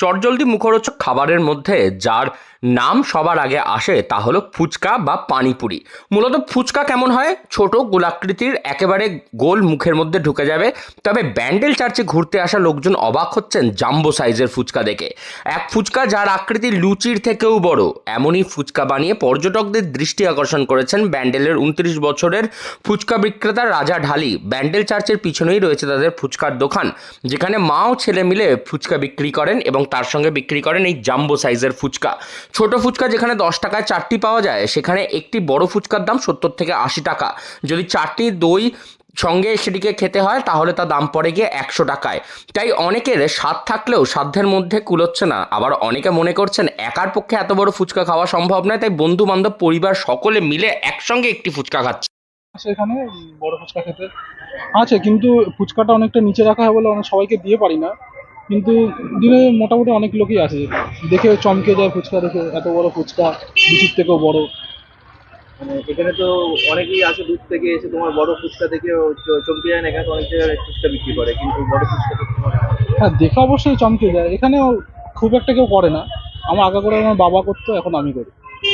চটজলদি মুখরোচক খাবারের মধ্যে যার নাম সবার আগে আসে তা হলো ফুচকা বা পানিপুরি। মূলত ফুচকা কেমন হয়? ছোট গোলাকৃতির একেবারে গোল মুখের মধ্যে ঢুকে যাবে। তবে ব্যান্ডেল চার্চে ঘুরতে আসা লোকজন অবাক হচ্ছেন জাম্বো সাইজের ফুচকা দেখে। এক ফুচকা যার আকৃতি লুচির থেকেও বড়, এমনই ফুচকা বানিয়ে পর্যটকদের দৃষ্টি আকর্ষণ করেছেন ব্যান্ডেলের উনত্রিশ বছরের ফুচকা বিক্রেতা রাজা ঢালি। ব্যান্ডেল চার্চের পিছনেই রয়েছে তাদের ফুচকার দোকান, যেখানে মা ও ছেলে মিলে ফুচকা বিক্রি করেন এবং তার সঙ্গে বিক্রি করেন এই জাম্বো সাইজের ফুচকা। ছোট ফুচকা যেখানে দশ টাকায় চারটি পাওয়া যায়, সেখানে একটি বড় ফুচকার দাম সত্তর থেকে আশি টাকা। যদি চারটি দই সঙ্গে সেটিকে খেতে হয়, তাহলে তার দাম পড়ে গিয়ে একশো টাকায়। তাই অনেকের স্বাদ থাকলেও সাধ্যের মধ্যে কুলোচ্ছে না। আবার অনেকে মনে করছেন, একার পক্ষে এত বড় ফুচকা খাওয়া সম্ভব নয়, তাই বন্ধু বান্ধব পরিবার সকলে মিলে একসঙ্গে একটি ফুচকা খাচ্ছে। সেখানে বড় ফুচকা খেতে। আছে কিন্তু ফুচকাটা অনেকটা নিচে রাখা হয় বলে অনেক সবাইকে দিয়ে পারি না। কিন্তু দিনে মোটামুটি অনেক লোকই আসে। দেখে চমকে যায় ফুচকা দেখে এত বড় ফুচকা বিচির থেকেও বড়। মানে এখানে তো অনেকেই আসে দূর থেকে এসে তোমার বড় ফুচকা দেখে চমকে যায় না এখানে তো অনেক জায়গায় ফুচকা বিক্রি করে কিন্তু বড় ফুচকা হ্যাঁ দেখে অবশ্যই চমকে যায়। এখানেও খুব একটা কেউ করে না। আমার আগে করে আমার বাবা করতো এখন আমি করি।